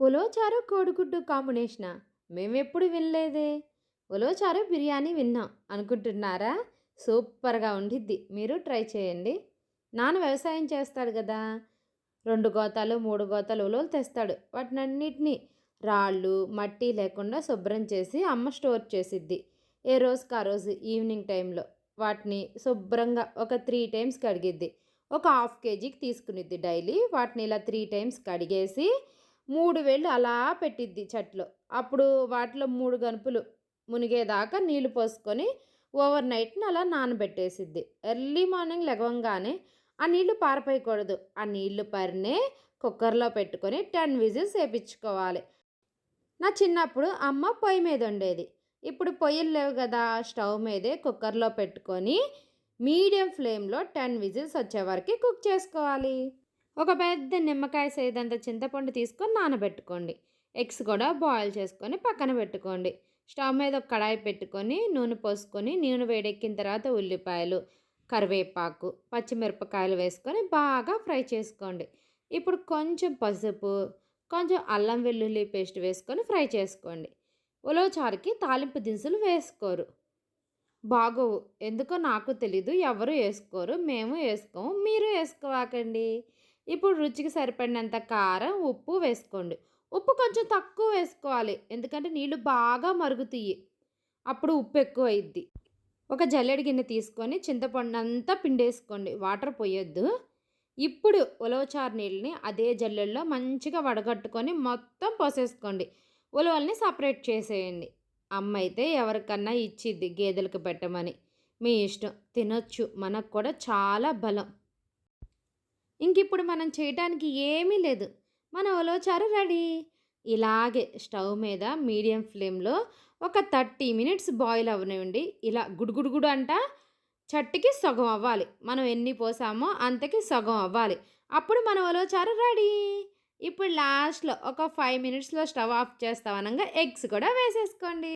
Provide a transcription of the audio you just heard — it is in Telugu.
ఉలోచారు కోడిగుడ్డు కాంబినేషనా? మేమెప్పుడు వినలేదే. ఉలోచారు బిర్యానీ విన్నాం. అనుకుంటున్నారా? సూపర్గా ఉండిద్ది. మీరు ట్రై చేయండి. నాన్న వ్యవసాయం చేస్తాడు కదా రెండు గోతాలు మూడు గోతాలు ఉలవలు తెస్తాడు. వాటినన్నిటినీ రాళ్ళు మట్టి లేకుండా శుభ్రం చేసి అమ్మ స్టోర్ చేసిద్ది. ఏ రోజుకి ఆ రోజు? ఈవినింగ్ టైంలో. వాటిని శుభ్రంగా ఒక త్రీ టైమ్స్ కడిగిద్ది. ఒక హాఫ్ కేజీకి తీసుకునిద్ది డైలీ. వాటిని ఇలా త్రీ టైమ్స్ కడిగేసి మూడు వేళ్ళు అలా పెట్టిద్ది చెట్లు. అప్పుడు వాటిలో మూడు గనుపులు మునిగేదాకా నీళ్ళు పోసుకొని ఓవర్ నైట్ని అలా నానబెట్టేసిద్ది. ఎర్లీ మార్నింగ్ లెగవంగానే ఆ నీళ్ళు పారిపోయకూడదు. ఆ నీళ్ళు పరినే కుక్కర్లో పెట్టుకొని టెన్ విజిల్స్ వేపించుకోవాలి. నా చిన్నప్పుడు అమ్మ పొయ్యి మీద ఉండేది ఇప్పుడు పొయ్యిలు లేవు కదా స్టవ్ మీదే కుక్కర్లో పెట్టుకొని మీడియం ఫ్లేమ్లో టెన్ విజిల్స్ వచ్చే వరకు కుక్ చేసుకోవాలి. ఒక పెద్ద నిమ్మకాయ సైదంత చింతపండు తీసుకొని నానబెట్టుకోండి. ఎగ్స్ కూడా బాయిల్ చేసుకొని పక్కన పెట్టుకోండి. స్టవ్ మీద ఒక కడాయి పెట్టుకొని నూనె పోసుకొని నూనె వేడెక్కిన తర్వాత ఉల్లిపాయలు కరివేపాకు పచ్చిమిరపకాయలు వేసుకొని బాగా ఫ్రై చేసుకోండి. ఇప్పుడు కొంచెం పసుపు కొంచెం అల్లం వెల్లుల్లి పేస్ట్ వేసుకొని ఫ్రై చేసుకోండి. ఉలవచారుకి తాలింపు దినుసులు వేసుకోరు. బాగోవు. ఎందుకో నాకు తెలీదు. ఎవరు వేసుకోరు? మేము వేసుకోము. మీరు వేసుకోవాకండి. ఇప్పుడు రుచికి సరిపడినంత కారం ఉప్పు వేసుకోండి. ఉప్పు కొంచెం తక్కువ వేసుకోవాలి. ఎందుకంటే నీళ్ళు బాగా మరుగుతాయి. అప్పుడు ఉప్పు ఎక్కువ అయింది ఒక జల్లెడి గిన్నె తీసుకొని చింతపండు అంతా పిండేసుకోండి. వాటర్ పోయొద్దు. ఇప్పుడు ఉలవచారు నీళ్ళని అదే జల్లెల్లో మంచిగా వడగట్టుకొని మొత్తం పోసేసుకోండి. ఉలవల్ని సపరేట్ చేసేయండి. అమ్మ అయితే ఎవరికన్నా ఇచ్చిద్ది గేదెలకు పెట్టమని. మీ ఇష్టం. తినొచ్చు. మనకు కూడా చాలా బలం. ఇంక ఇప్పుడు మనం చేయటానికి ఏమీ లేదు. మన ఉలవచారు రెడీ. ఇలాగే స్టవ్ మీద మీడియం ఫ్లేమ్లో ఒక థర్టీ మినిట్స్ బాయిల్ అవనివ్వండి. ఇలా గుడుగుడుగుడు అంట. చట్టికి సగం అవ్వాలి. మనం ఎన్ని పోసామో అంతకి సగం అవ్వాలి. అప్పుడు మన ఉలవచారు రెడీ. ఇప్పుడు లాస్ట్లో ఒక ఫైవ్ మినిట్స్లో స్టవ్ ఆఫ్ చేస్తామనగా ఎగ్స్ కూడా వేసేసుకోండి.